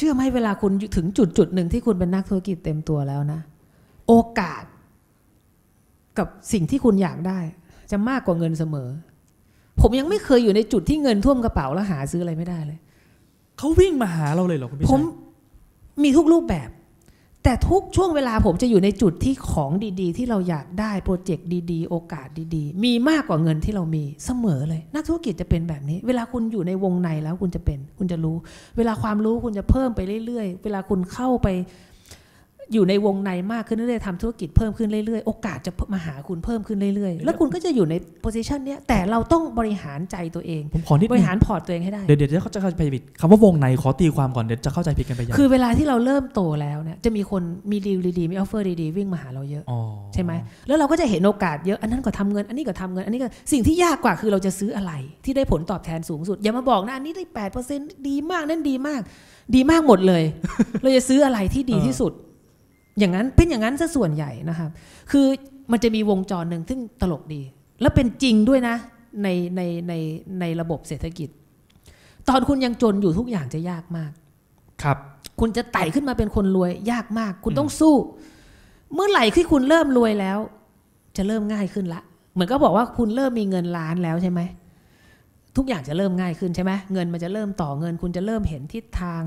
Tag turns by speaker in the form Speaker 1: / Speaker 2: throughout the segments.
Speaker 1: ชื่อไหมเวลาคุณถึงจุดจุดหนึ่งที่คุณเป็นนักธุรกิจเต็มตัวแล้วนะ โอกาส กับสิ่งที่คุณอยากได้ จะมากกว่าเงินเสมอ ผมยังไม่เคยอยู่ในจุดที่เงินท่วมกระเป๋าแล้วหาซื้ออะไรไม่ได้เลย
Speaker 2: เขาวิ่งมาหาเราเลยเหรอคุณพิ
Speaker 1: ผ
Speaker 2: ชั
Speaker 1: ม
Speaker 2: ย
Speaker 1: มีทุกรูปแบบ แต่ทุกช่วงเวลาผมจะอยู่ในจุดที่ของดีๆ ที่เราอยากได้โปรเจกต์ดีๆ โอกาสดีๆ มีมากกว่าเงินที่เรามีเสมอเลย นักธุรกิจจะเป็นแบบนี้ เวลาคุณอยู่ในวงในแล้วคุณจะเป็น คุณจะรู้ เวลาความรู้คุณจะเพิ่มไปเรื่อยๆ เวลาคุณเข้าไป อยู่ในวงในมากขึ้นเรื่อยๆทำธุรกิจเพิ่มขึ้นเรื่อยๆ โอกาสจะมาหาคุณเพิ่มขึ้นเรื่อยๆ แล้วคุณก็จะอยู่ในโพสิชันเนี้ยแต่เราต้องบริหารใจตัวเอง
Speaker 2: ผมขอนิด
Speaker 1: บ
Speaker 2: นึ
Speaker 1: ริ
Speaker 2: ง
Speaker 1: หารพอร์ตตัวเองให้ได้
Speaker 2: เดี๋ยวเดี๋ยวเขาจะเข้าใจผิดคำว่าวงในขอตีความก่อนเดี๋ยวจะเข้าใจผิดกันไปอย่าง
Speaker 1: คือเวลาที่เราเริ่มโตแล้วเนี่ยจะมีคนมีดีลดีๆมีออฟเฟอร์ดีๆวิ่งมาหาเราเยอะ
Speaker 2: อ๋อ
Speaker 1: ใช่ไหมแล้วเราก็จะเห็นโอกาสเยอะอันนั้นก็ทำเงินอันนี้ก็ทำเงินอันนี้ก็สิ่งที่ยากกว่าคือเราจะซื้ออะไรที่ได้ผลตอบแทนสูงสุดอย่ามาบอกนะอันนี้ได้แปดเปอร์เซ็นดีมากนั่นดีมาก ดีมากหมดเลย เราจะซื้ออะไรที่ดีที่สุด อย่างนั้นเป็นอย่างนั้นซะส่วนใหญ่นะครับคือมันจะมีวงจรหนึ่งซึ่งตลกดี แล้วเป็นจริงด้วยนะในในในในระบบเศรษฐกิจ ตอนคุณยังจนอยู่ทุกอย่างจะยากมาก
Speaker 2: ครับ
Speaker 1: คุณจะไต่ขึ้นมาเป็นคนรวยยากมาก คุณต้องสู้ เมื่อไหร่ที่คุณเริ่มรวยแล้ว จะเริ่มง่ายขึ้นละ เหมือนก็บอกว่าคุณเริ่มมีเงินล้านแล้วใช่ไหมทุกอย่างจะเริ่มง่ายขึ้นใช่ไหมเงินมันจะเริ่มต่อเงิน คุณจะเริ่มเห็นทิศทาง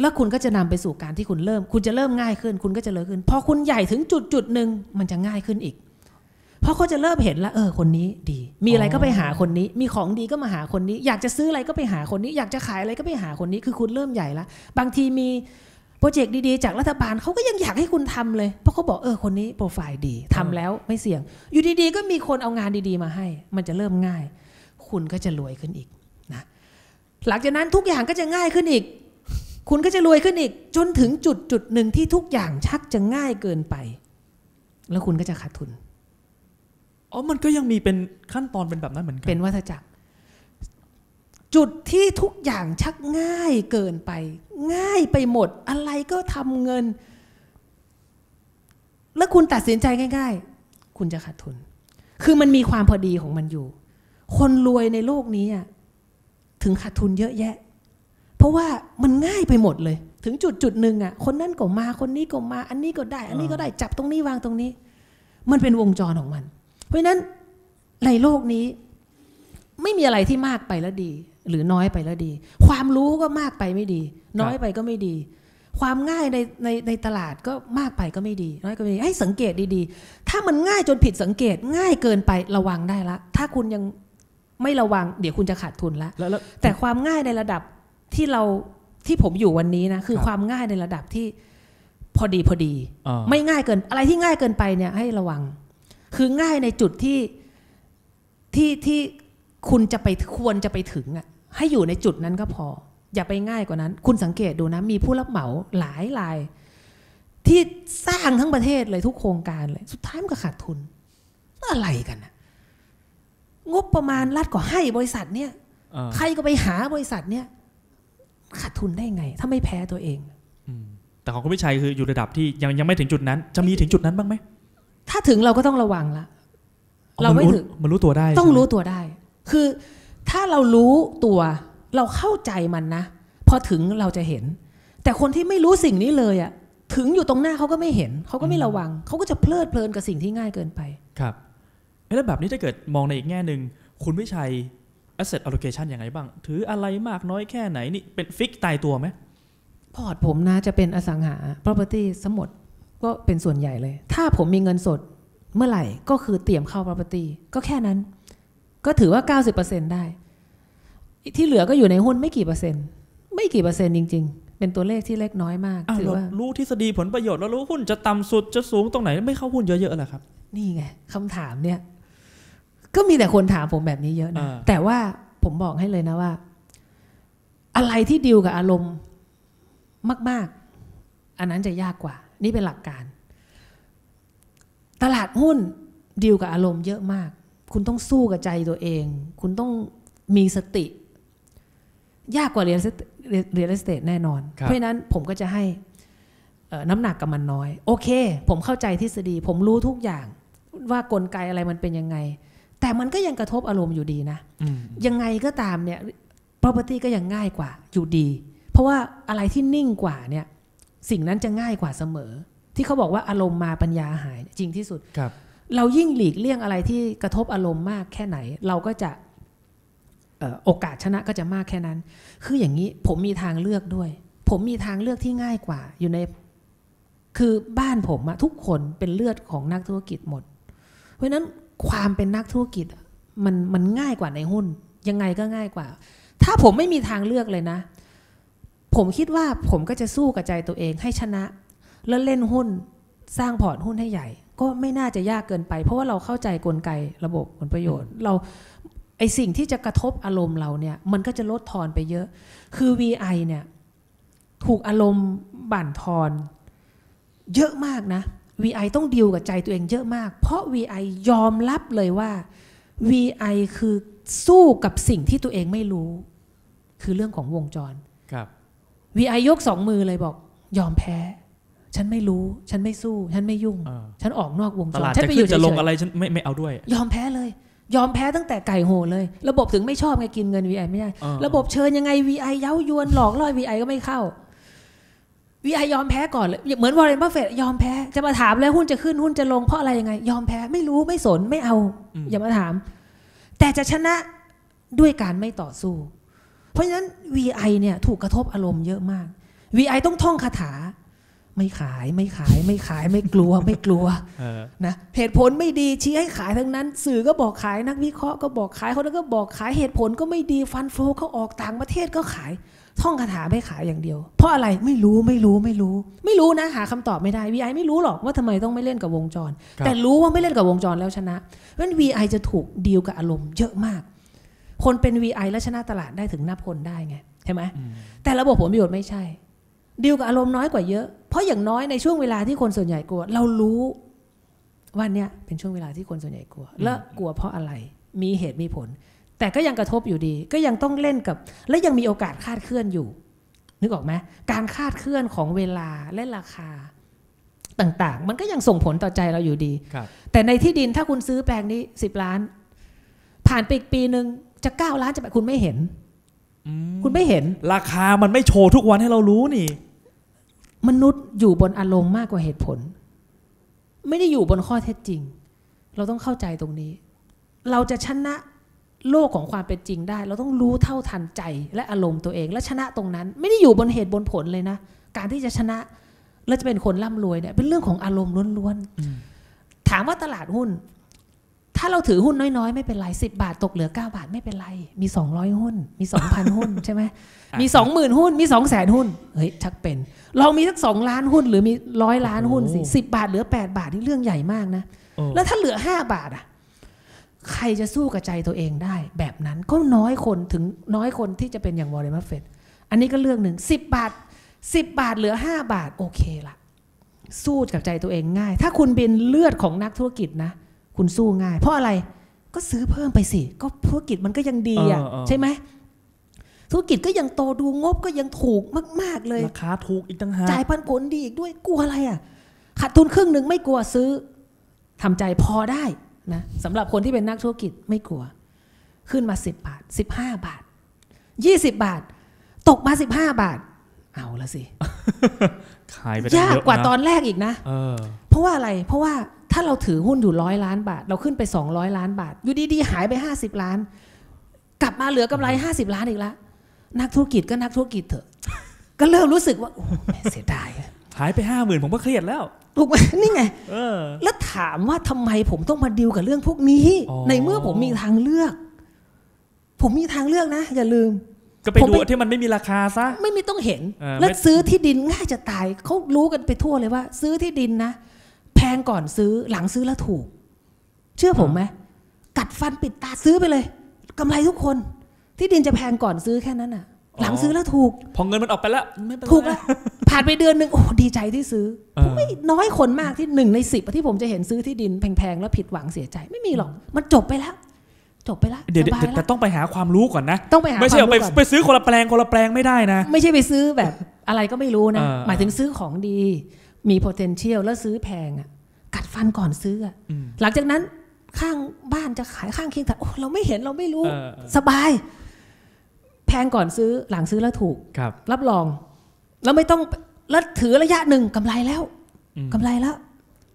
Speaker 1: แล้วคุณก็จะนำไปสู่การที่คุณเริ่ม คุณจะเริ่มง่ายขึ้น คุณก็จะเลิกขึ้น พอคุณใหญ่ถึงจุดจุดหนึ่งมันจะง่ายขึ้นอีก เพราะเขาจะเริ่มเห็นแล้วเออคนนี้ดี มีอะไรก็ไปหาคนนี้ มีของดีก็มาหาคนนี้ อยากจะซื้ออะไรก็ไปหาคนนี้ อยากจะขายอะไรก็ไปหาคนนี้ คือคุณเริ่มใหญ่แล้วบางทีมีโปรเจกต์ดีๆ จากรัฐบาลเขาก็ยังอยากให้คุณทำเลย เพราะเขาบอกเออคนนี้โปรไฟล์ดีทำแล้วไม่เสี่ยง อยู่ดีๆ ก็มีคนเอางานดีๆมาให้ มันจะเริ่มง่าย คุณก็จะรวยขึ้นอีกนะหลังจากนั้นทุกอย่างก็จะง่ายขึ้นอีก คุณก็จะรวยขึ้นอีก จนถึงจุดจุดหนึ่งที่ทุกอย่างชักจะง่ายเกินไป แล้วคุณก็จะขาดทุน
Speaker 2: อ๋อ มันก็ยังมีเป็นขั้นตอนเป็นแบบนั้นเหมือนกั
Speaker 1: เป็นวัฏจักร จุดที่ทุกอย่างชักง่ายเกินไป ง่ายไปหมด อะไรก็ทำเงิน แล้วคุณตัดสินใจง่าย ๆ คุณจะขาดทุน คือมันมีความพอดีของมันอยู่ คนรวยในโลกนี้อะถึงขาดทุนเยอะแยะเพ ราะว่ามันง่ายไปหมดเลย ถึงจุดจุดหนึ่งอะ คนนั้นก็มาคนนี้ก็มา อันนี้ก็ได้ อันนี้ก็ได้จับตรงนี้วางตรงนี้ มันเป็นวงจรของมัน เพราะฉะนั้นในโลกนี้ ไม่มีอะไรที่มากไปแล้วดี หรือน้อยไปแล้วดี ความรู้ก็มากไปไม่ดี น้อยไปก็ไม่ดี ความง่ายในในในตลาดก็มากไปก็ไม่ดี น้อยก็ไม่ดีให้สังเกตดีๆ ถ้ามันง่ายจนผิดสังเกตง่ายเกินไประวังได้ละ ถ้าคุณยังไม่ระวัง เดี๋ยวคุณจะขาดทุนละ
Speaker 2: แล้วแล้ว
Speaker 1: แต่ความง่ายในระดับ ที่เราที่ผมอยู่วันนี้นะคือ
Speaker 2: ครับ
Speaker 1: ความง่ายในระดับที่พอดีพอดี
Speaker 2: อ่า
Speaker 1: ไม่ง่ายเกิน อะไรที่ง่ายเกินไปเนี่ยให้ระวัง คือง่ายในจุดที่ที่ที่คุณจะไปควรจะไปถึงอะให้อยู่ในจุดนั้นก็พอ อย่าไปง่ายกว่านั้น คุณสังเกตดูนะ มีผู้รับเหมาหลายราย ที่สร้างทั้งประเทศเลยทุกโครงการเลย สุดท้ายมันก็ขาดทุน อะไรกันนะงบประมาณรัฐก็ให้บริษัทเนี่ย
Speaker 2: อ่า
Speaker 1: ใครก็ไปหาบริษัทเนี่ย ขาดทุนได้ไง ถ้าไม่แพ้ตัวเอง
Speaker 2: อืมแต่ของคุณพิชัยคืออยู่ระดับที่ยังยังไม่ถึงจุดนั้น จะมีถึงจุดนั้นบ้างไหม
Speaker 1: ถ้าถึงเราก็ต้องระวังละ
Speaker 2: อ๋อ
Speaker 1: เราไม่
Speaker 2: น
Speaker 1: ถึง
Speaker 2: มันรู้ตัวได้
Speaker 1: ต้อง
Speaker 2: ใช่ไหม
Speaker 1: รู้ตัวได้ คือถ้าเรารู้ตัวเราเข้าใจมันนะพอถึงเราจะเห็น แต่คนที่ไม่รู้สิ่งนี้เลยอะถึงอยู่ตรงหน้าเขาก็ไม่เห็น เขาก็ไม่ระวัง เขาก็จะเพลิดเพลินกับสิ่งที่ง่ายเกินไป
Speaker 2: ครับเอ๊ะแล้วแบบนี้ถ้าเกิดมองในอีกแง่หนึ่งคุณพิชัย asset allocation ยังไงบ้าง ถืออะไรมากน้อยแค่ไหนนี่เป็นฟิกตายตัวไหม
Speaker 1: พอร์ตผมนะจะเป็นอสังหา property สมดก็เป็นส่วนใหญ่เลย ถ้าผมมีเงินสดเมื่อไหร่ก็คือเตรียมเข้า property ก็แค่นั้น ก็ถือว่า 90%ได้ ที่เหลือก็อยู่ในหุ้นไม่กี่เปอร์เซ็นต์ ไม่กี่เปอร์เซ็นต์จริง ๆ เป็นตัวเลขที่เล็กน้อยมาก
Speaker 2: อ้าว
Speaker 1: ถือ
Speaker 2: เรา
Speaker 1: ว่า
Speaker 2: รู้ทฤษฎีผลประโยชน์เรารู้หุ้นจะต่ำสุดจะสูงตรงไหนไม่เข้าหุ้นเยอะๆแหละครับ
Speaker 1: นี่ไงคำถามเนี่ย ก็มีแต่คนถามผมแบบนี้เยอะนะ
Speaker 2: อ่า
Speaker 1: แต่ว่าผมบอกให้เลยนะว่า อะไรที่ดิวกับอารมณ์มาก ๆ อันนั้นจะยากกว่า นี่เป็นหลักการ ตลาดหุ้นดิวกับอารมณ์เยอะมาก คุณต้องสู้กับใจตัวเอง คุณต้องมีสติ ยากกว่าเรียนเรียนสเตทแน่นอน
Speaker 2: ครับ
Speaker 1: เพราะฉะนั้นผมก็จะให้เอ่อน้ำหนักกับมันน้อย โอเค ผมเข้าใจทฤษฎี ผมรู้ทุกอย่างว่ากลไกอะไรมันเป็นยังไง แต่มันก็ยังกระทบอารมณ์อยู่ดีนะ
Speaker 2: อืม
Speaker 1: ยังไงก็ตามเนี่ย property ก็ยังง่ายกว่าอยู่ดีเพเพราะว่าอะไรที่นิ่งกว่าเนี่ย สิ่งนั้นจะง่ายกว่าเสมอ ที่เขาบอกว่าอารมณ์มาปัญญาหายจริงที่สุด
Speaker 2: ครับ
Speaker 1: เรายิ่งหลีกเลี่ยงอะไรที่กระทบอารมณ์มากแค่ไหน เราก็จะเอ่อโอกาสชนะก็จะมากแค่นั้น คืออย่างนี้ผมมีทางเลือกด้วย ผมมีทางเลือกที่ง่ายกว่า อยู่ใน คือบ้านผมอะทุกคนเป็นเลือดของนักธุรกิจหมด เพราะฉะนั้น ความเป็นนักธุรกิจมันมันง่ายกว่าในหุ้น ยังไงก็ง่ายกว่า ถ้าผมไม่มีทางเลือกเลยนะ ผมคิดว่าผมก็จะสู้กับใจตัวเองให้ชนะ แล้วเล่นหุ้นสร้างพอร์ตหุ้นให้ใหญ่ ก็ไม่น่าจะยากเกินไป เพราะว่าเราเข้าใจกลไกระบบผลประโยชน์ เราไอสิ่งที่จะกระทบอารมณ์เราเนี่ยมันก็จะลดทอนไปเยอะ คือ VI เนี่ยถูกอารมณ์บั่นทอน เยอะมากนะ VI ต้องดิวกับใจตัวเองเยอะมาก เพราะ VI ยอมรับเลยว่า VI คือสู้กับสิ่งที่ตัวเองไม่รู้ คือเรื่องของวงจร
Speaker 2: ครับ
Speaker 1: VI ยกสองมือเลยบอก ยอมแพ้ ฉันไม่รู้ ฉันไม่สู้ ฉันไม่ยุ่ง
Speaker 2: เออ
Speaker 1: ฉันออกนอกวง
Speaker 2: ต
Speaker 1: จร
Speaker 2: ลาด
Speaker 1: ฉั
Speaker 2: จะ
Speaker 1: ไป
Speaker 2: ขึ้นจะลง
Speaker 1: เฉยๆ
Speaker 2: อะไรฉันไม่ไม่เอาด้วย
Speaker 1: ยอมแพ้เลย ยอมแพ้ตั้งแต่ไก่โหเลย ระบบถึงไม่ชอบไงกินเงิน VI ไม่ได้
Speaker 2: เออ
Speaker 1: ระบบเชิญยังไง VI เย้ายวนหลอกล่อ VI ก็ไม่เข้า VI ยอมแพ้ก่อนเลยเหมือนวอร์เรนบัฟเฟตยอมแพ้จะมาถามแล้วหุ้นจะขึ้นหุ้นจะลงเพราะอะไรยังไง ยอมแพ้ไม่รู้ไม่สนไม่เอา
Speaker 2: ม
Speaker 1: อย่ามาถาม แต่จะชนะด้วยการไม่ต่อสู้ เพราะฉะนั้น VI เนี่ยถูกกระทบอารมณ์เยอะมาก VI ต้องท่องคาถา ไม่ขายไม่ขายไม่ขายไม่กลัวไม่กลัว
Speaker 2: เออ
Speaker 1: นะเหตุผลไม่ดีชี้ให้ขายทั้งนั้น สื่อก็บอกขายนักวิเคราะห์ก็บอกขายคนนั้นก็บอกขายเหตุผลก็ไม่ดีฟันโฟเขาออกต่างประเทศก็ขาย ท่องคาถาไม่ขายอย่างเดียว เพราะอะไรไม่รู้ไม่รู้ไม่รู้ ไม่รู้นะหาคำตอบไม่ได้ VI ไม่รู้หรอกว่าทำไมต้องไม่เล่นกับวงจร
Speaker 2: ครับ
Speaker 1: แต่รู้ว่าไม่เล่นกับวงจรแล้วชนะเพราะฉะนั้น VI จะถูกดีลกับอารมณ์เยอะมาก คนเป็น VI แล้วชนะตลาดได้ถึงนับคนได้ไงใช่ไหม
Speaker 2: อืม
Speaker 1: แต่ระบบผลประโยชน์ไม่ใช่ดีลกับอารมณ์น้อยกว่าเยอะ เพราะอย่างน้อยในช่วงเวลาที่คนส่วนใหญ่กลัว เรารู้ว่าเนี่ยเป็นช่วงเวลาที่คนส่วนใหญ่กลัว และกลัวเพราะอะไร มีเหตุมีผล แต่ก็ยังกระทบอยู่ดี ก็ยังต้องเล่นกับ และยังมีโอกาสคาดเคลื่อนอยู่ นึกออกไหมการคาดเคลื่อนของเวลาและราคาต่างๆ มันก็ยังส่งผลต่อใจเราอยู่ดี
Speaker 2: ครับ
Speaker 1: แต่ในที่ดินถ้าคุณซื้อแปลงนี้สิบล้าน ผ่านไปอีกปีหนึ่งจะเก้าล้านจะไปคุณไม่เห็น
Speaker 2: อืม
Speaker 1: คุณไม่เห็น
Speaker 2: ราคามันไม่โชว์ทุกวันให้เรารู้นี่
Speaker 1: มนุษย์อยู่บนอารมณ์มากกว่าเหตุผล ไม่ได้อยู่บนข้อเท็จจริง เราต้องเข้าใจตรงนี้ เราจะชนะ โลกของความเป็นจริงได้ เราต้องรู้เท่าทันใจและอารมณ์ตัวเอง และชนะตรงนั้น ไม่ได้อยู่บนเหตุบนผลเลยนะ การที่จะชนะแล้วจะเป็นคนร่ำรวยเนี่ยเป็นเรื่องของอารมณ์ล้วน
Speaker 2: อืม
Speaker 1: ๆถามว่าตลาดหุ้น ถ้าเราถือหุ้นน้อยๆ ไม่เป็นไรสิบาทตกเหลือ9บาทไม่เป็นไร มี200หุ้น มี2,000หุ้นใช่ไหมมีสองหมื่นหุ้น มีสองแสนหุ้นเฮ้ยชักเป็นลองมีสักสองล้านหุ้น หรือมีร้อยล้านหุ้นสิ
Speaker 2: โอ้โห
Speaker 1: สิบาทเหลือแปดบาทนี่เรื่องใหญ่มากนะ
Speaker 2: เออ
Speaker 1: แล้วถ้าเหลือห้าบาทอะ ใครจะสู้กับใจตัวเองได้ แบบนั้นก็น้อยคนถึงน้อยคนที่จะเป็นอย่างวอร์เรนบัฟเฟตอันนี้ก็เรื่องหนึ่งสิบบาทสิบบาทเหลือห้าบาทโอเคละสู้กับใจตัวเองง่าย ถ้าคุณเป็นเลือดของนักธุรกิจนะ คุณสู้ง่าย เพราะอะไรก็ซื้อเพิ่มไปสิ ก็ธุรกิจมันก็ยังดีอะ
Speaker 2: เออเออ
Speaker 1: ใช่ไหมธุรกิจก็ยังโตดูงบก็ยังถูกมาก ๆ เลย
Speaker 2: ราคาถูกอีกตั้งหาก
Speaker 1: จ่ายปันผลดีอีกด้วยกลัวอะไรอะขาดทุนครึ่งหนึ่งไม่กลัวซื้อทำใจพอได้ นะสำหรับคนที่เป็นนักธุรกิจไม่กลัว ขึ้นมาสิบบาทสิบห้าบาทยี่สิบบาท ตกมาสิบห้าบาท เอาละสิ
Speaker 2: ขายไปได้
Speaker 1: ยาก
Speaker 2: เยอะ
Speaker 1: กว่า
Speaker 2: นะ
Speaker 1: ตอนแรกอีกนะ
Speaker 2: เออ
Speaker 1: เพราะว่าอะไรเพราะว่าถ้าเราถือหุ้นอยู่ร้อยล้านบาท เราขึ้นไปสองร้อยล้านบาท อยู่ดีๆ หายไปห้าสิบล้าน กลับมาเหลือกำไรห้าสิบล้านอีกแล้วนักธุรกิจก็นักธุรกิจเถอะ ก็เริ่มรู้สึกว่าโอ้แม่เสียดายอะ
Speaker 2: หายไปห้าหมื่นผมก็เครียดแล้ว
Speaker 1: ถูกไหมนี่ไง
Speaker 2: เออ
Speaker 1: แล้วถามว่าทำไมผมต้องมาดิวกับเรื่องพวกนี้
Speaker 2: อ๋อ
Speaker 1: ในเมื่อผมมีทางเลือก ผมมีทางเลือกนะ อย่าลืม
Speaker 2: ก็ไป
Speaker 1: ผม
Speaker 2: ดู
Speaker 1: ไป
Speaker 2: ที่มันไม่มีราคาซะ
Speaker 1: ไม่มีต้องเห็น
Speaker 2: เออ
Speaker 1: แล้ว
Speaker 2: ไม่
Speaker 1: ซื้อที่ดินง่ายจะตายเขารู้กันไปทั่วเลยว่า ซื้อที่ดินนะแพงก่อนซื้อหลังซื้อแล้วถูก เชื่อผมไหมกัดฟันปิดตาซื้อไปเลยกำไรทุกคน ที่ดินจะแพงก่อนซื้อแค่นั้นอะ หลังซื้อแล้วถูก
Speaker 2: พอเงินมันออกไปแล้วไม่เป็นไร
Speaker 1: ถูกแล้วผ่านไปเดือนหนึ่งโอ้ดีใจที่ซื้อ
Speaker 2: เอ
Speaker 1: ผม
Speaker 2: อ
Speaker 1: ไม่น้อยคนมากที่หนึ่งในสิบที่ผมจะเห็นซื้อที่ดินแพงๆแล้วผิดหวังเสียใจไม่มีหรอก มันจบไปแล้ว จบไปแล้ว
Speaker 2: เดี๋ยว
Speaker 1: สบาย
Speaker 2: เดี๋ยว
Speaker 1: แล้
Speaker 2: แต่
Speaker 1: ว
Speaker 2: ต้องไปหาความรู้ก่อนนะ
Speaker 1: ต้องไปหา
Speaker 2: ไม่ใช่
Speaker 1: ควา
Speaker 2: เอาไป
Speaker 1: รู้ก่อน
Speaker 2: ไปซื้อคนละแปลงคนละแปลงไม่ได้นะ
Speaker 1: ไม่ใช่ไปซื้อแบบอะไรก็ไม่รู้นะ
Speaker 2: เออ
Speaker 1: หมายถึงซื้อของดีมี potential แล้วซื้อแพงอะ กัดฟันก่อนซื้ออะ
Speaker 2: อืม
Speaker 1: หลังจากนั้นข้างบ้านจะขายข้างเคียงแต่โอ้เราไม่เห็นเราไม่รู้
Speaker 2: เออเออ
Speaker 1: สบาย แพงก่อนซื้อหลังซื้อแล้วถูก
Speaker 2: ครับ
Speaker 1: รับรอง แล้วไม่ต้องแล้วถือระยะหนึ่งกำไรแล้ว
Speaker 2: อืม
Speaker 1: กำไรแล้ว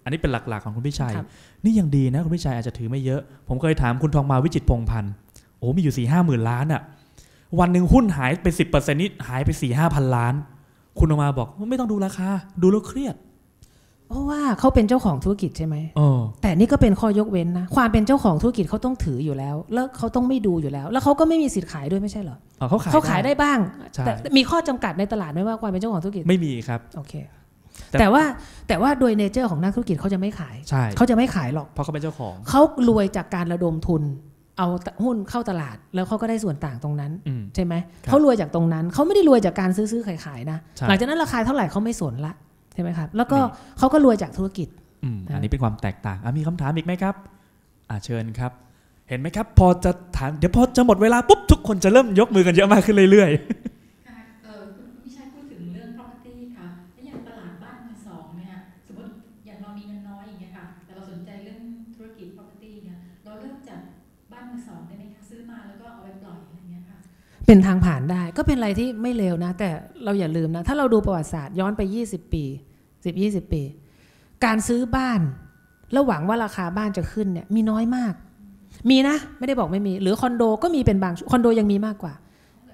Speaker 2: อันนี้เป็นหลักๆของคุณพี่ชัย
Speaker 1: ครับ
Speaker 2: นี่ยังดีนะคุณพี่ชัยอาจจะถือไม่เยอะ ผมเคยถามคุณทองมาวิจิตรพงษ์พันธ์โอ้มีอยู่สี่ห้าหมื่นล้านอะวันหนึ่งหุ้นหายไปสิบเปอร์เซ็นต์นี่หายไปสี่ห้าพันล้าน คุณทองมาบอกไม่ต้องดูราคา ดูแล้วเครียด
Speaker 1: เพราะว่าเขาเป็นเจ้าของธุรกิจใช่ไหม
Speaker 2: เออ
Speaker 1: แต่นี่ก็เป็นข้อยกเว้นนะ ความเป็นเจ้าของธุรกิจเขาต้องถืออยู่แล้ว แล้วเขาต้องไม่ดูอยู่แล้ว แล้วเขาก็ไม่มีสิทธิ์ขายด้วยไม่ใช่เหรอ
Speaker 2: อ๋อเขาขาย
Speaker 1: เขาขายได้บ้าง
Speaker 2: ใช่
Speaker 1: แต่มีข้อจำกัดในตลาดไหมว่าความเป็นเจ้าของธุรกิจ
Speaker 2: ไม่มีครับ
Speaker 1: โอเค
Speaker 2: แต่
Speaker 1: แต่ว่าแต่ว่าโดยเนเจอร์ของนักธุรกิจเขาจะไม่ขาย
Speaker 2: ใช่
Speaker 1: เขาจะไม่ขายหรอก
Speaker 2: เพราะเขาเป็นเจ้าของ
Speaker 1: เขารวยจากการระดมทุนเอาหุ้นเข้าตลาดแล้วเขาก็ได้ส่วนต่างตรงนั้น
Speaker 2: อืม
Speaker 1: ใช่ไหม
Speaker 2: ครับ
Speaker 1: เขารวยจากตรงนั้นเขาไม่ได้รวยจากการซื้อซื้อขายขายนะ
Speaker 2: ใช่
Speaker 1: หลังจากนั้นราคาเท่าไหร่เขาไม่สนละ ใช่ไหมครับ แล้วก็
Speaker 2: นี่
Speaker 1: เขาก็รวยจากธุรกิจ
Speaker 2: อืม
Speaker 1: นะ
Speaker 2: อันนี้เป็นความแตกต่างอะมีคำถามอีกไหมครับอ่าเชิญครับ เห็นไหมครับ พอจะถามเดี๋ยวพอจะหมดเวลาปุ๊บทุกคนจะเริ่มยกมือกันเยอะมากขึ้นเรื่อย
Speaker 3: เป็
Speaker 1: นทางผ่านได้ ก็เป็นอะไรที่ไม่เลวนะ แต่เราอย่าลืมนะ ถ้าเราดูประวัติศาสตร์ย้อนไป 20 ปี 10 20 ปี การซื้อบ้าน แล้วหวังว่าราคาบ้านจะขึ้นเนี่ยมีน้อยมาก มีนะ ไม่ได้บอกไม่มี หรือคอนโดก็มีเป็นบางช่วงคอนโดยังมีมากกว่า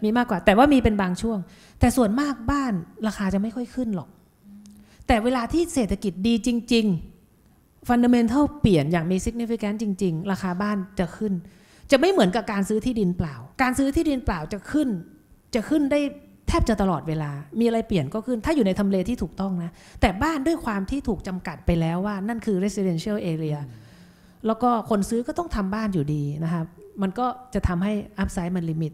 Speaker 1: มีมากกว่า แต่ว่ามีเป็นบางช่วง แต่ส่วนมากบ้านราคาจะไม่ค่อยขึ้นหรอก แต่เวลาที่เศรษฐกิจดีจริง ๆ ฟันเดเมนทัลเปลี่ยนอย่างมี significant จริง ๆ ราคาบ้านจะขึ้น จะไม่เหมือนกับการซื้อที่ดินเปล่า การซื้อที่ดินเปล่าจะขึ้น จะขึ้นได้แทบจะตลอดเวลา มีอะไรเปลี่ยนก็ขึ้น ถ้าอยู่ในทำเลที่ถูกต้องนะ แต่บ้านด้วยความที่ถูกจำกัดไปแล้วว่า นั่นคือ residential area แล้วก็คนซื้อก็ต้องทำบ้านอยู่ดีนะครับ มันก็จะทำให้ upside มันลิมิต